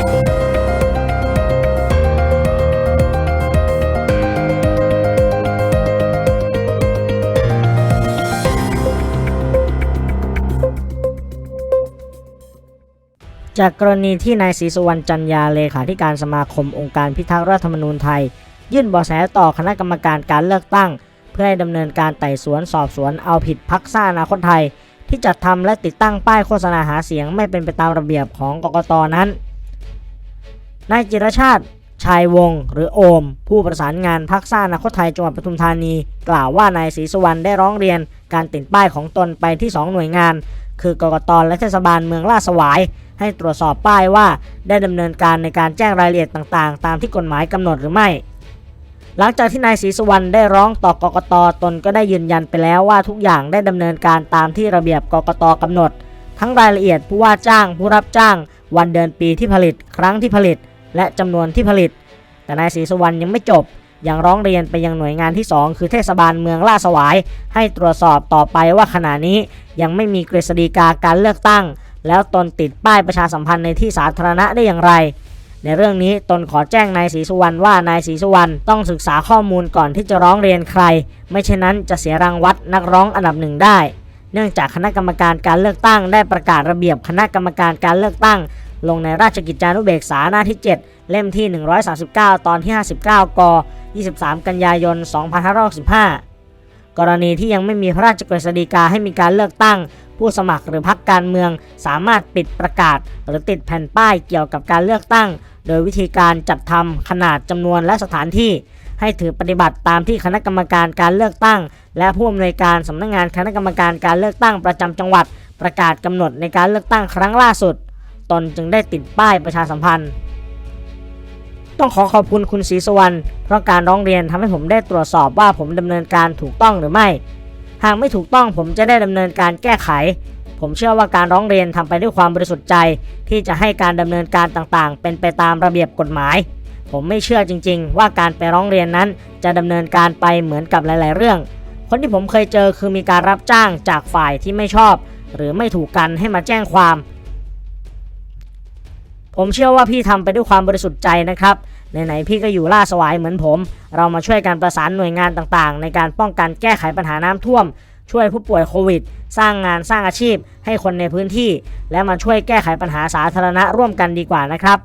จากกรณีที่นายศรีสุวรรณจันยาเลขาธิการสมาคมองค์การพิทักษ์รัฐธรรมนูญไทย ยื่นบาะแสต่อคณะกรรมการการเลือกตั้ง เพื่อให้ดำเนินการไต่สวนสอบสวนเอาผิดพักซ่าอนาคตไทย ที่จัดทำและติดตั้งป้ายโฆษณาหาเสียงไม่เป็นไปตามระเบียบของกกตนั้น นายจิรชาติชายวงศ์หรือโอม ผู้ประสานงานพักซ่าอนาคตไทยจังหวัดปทุมธานี กล่าวว่านายศรีสุวรรณได้ร้องเรียนการติดป้ายของตนไปที่ 2 หน่วยงาน คือกกตและเทศบาลเมืองลาดสวาย ให้ตรวจสอบป้ายว่าได้ดำเนินการในการแจ้งรายละเอียดต่างๆ ตามที่กฎหมายกำหนดหรือไม่ หลังจากที่นายศรีสุวรรณได้ร้องต่อกกตตนก็ได้ยืนยันไปแล้วว่าทุกอย่างได้ดำเนินการตามที่ระเบียบกกตกำหนด ทั้งรายละเอียดผู้ว่าจ้าง ผู้รับจ้าง วันเดือนปีที่ผลิต ครั้งที่ผลิต และจำนวนที่ผลิต แต่นายศรีสุวรรณยังไม่จบ ยังร้องเรียนไปยังหน่วยงานที่ 2 คือเทศบาลเมืองลาสวาย ให้ตรวจสอบต่อไปว่าขณะนี้ยังไม่มีกฤษฎีกาการเลือกตั้ง แล้วตนติดป้ายประชาสัมพันธ์ในที่สาธารณะได้อย่างไร ในเรื่องนี้ตนขอแจ้งนายศรีสุวรรณว่านายศรีสุวรรณต้องศึกษาข้อมูลก่อนที่จะร้องเรียนใคร ไม่เช่นนั้นจะเสียรางวัดนักร้องอันดับหนึ่งได้เนื่องจากคณะกรรมการการเลือกตั้งได้ประกาศระเบียบคณะกรรมการการเลือกตั้ง ลงในราชกิจจานุเบกษาหน้าที่ 7 เล่มที่ 139 ตอนที่ 59 ก 23 กันยายน 2565 กรณีที่ยังไม่มีพระราชกฤษฎีกาให้มีการเลือกตั้ง ผู้สมัครหรือพรรคการเมือง สามารถปิดประกาศ หรือติดแผ่นป้ายเกี่ยวกับการเลือกตั้ง โดยวิธีการจัดทำขนาดจำนวนและสถานที่ให้ถือปฏิบัติตามที่คณะกรรมการการเลือกตั้ง และผู้อำนวยการสำนักงานคณะกรรมการการเลือกตั้งประจำจังหวัด ประกาศกำหนดในการเลือกตั้งครั้งล่าสุด ตนจึงได้ติดป้ายประชาสัมพันธ์ ต้องขอขอบคุณคุณศรีสวรรณเพราะการร้องเรียนทำให้ผมได้ตรวจสอบว่าผมดำเนินการถูกต้องหรือไม่ หากไม่ถูกต้องผมจะได้ดำเนินการแก้ไข ผมเชื่อว่าการร้องเรียนทำไปด้วยความบริสุทธิ์ใจ ที่จะให้การดำเนินการต่างๆ เป็นไปตามระเบียบกฎหมาย ผมไม่เชื่อจริง ๆ ว่าการไปร้องเรียนนั้น จะดำเนินการไปเหมือนกับหลาย ๆ เรื่องคนที่ผมเคยเจอคือมีการรับจ้างจากฝ่ายที่ไม่ชอบ หรือไม่ถูกกันให้มาแจ้งความ ผมเชื่อว่าพี่ทำไปด้วยความบริสุทธิ์ใจนะครับไหนๆพี่ก็อยู่ล่าสวายเหมือนผม เรามาช่วยกันประสานหน่วยงานต่างๆ ในการป้องกันแก้ไขปัญหาน้ำท่วม ช่วยผู้ป่วยโควิด สร้างงานสร้างอาชีพให้คนในพื้นที่ และมาช่วยแก้ไขปัญหาสาธารณะร่วมกันดีกว่านะครับ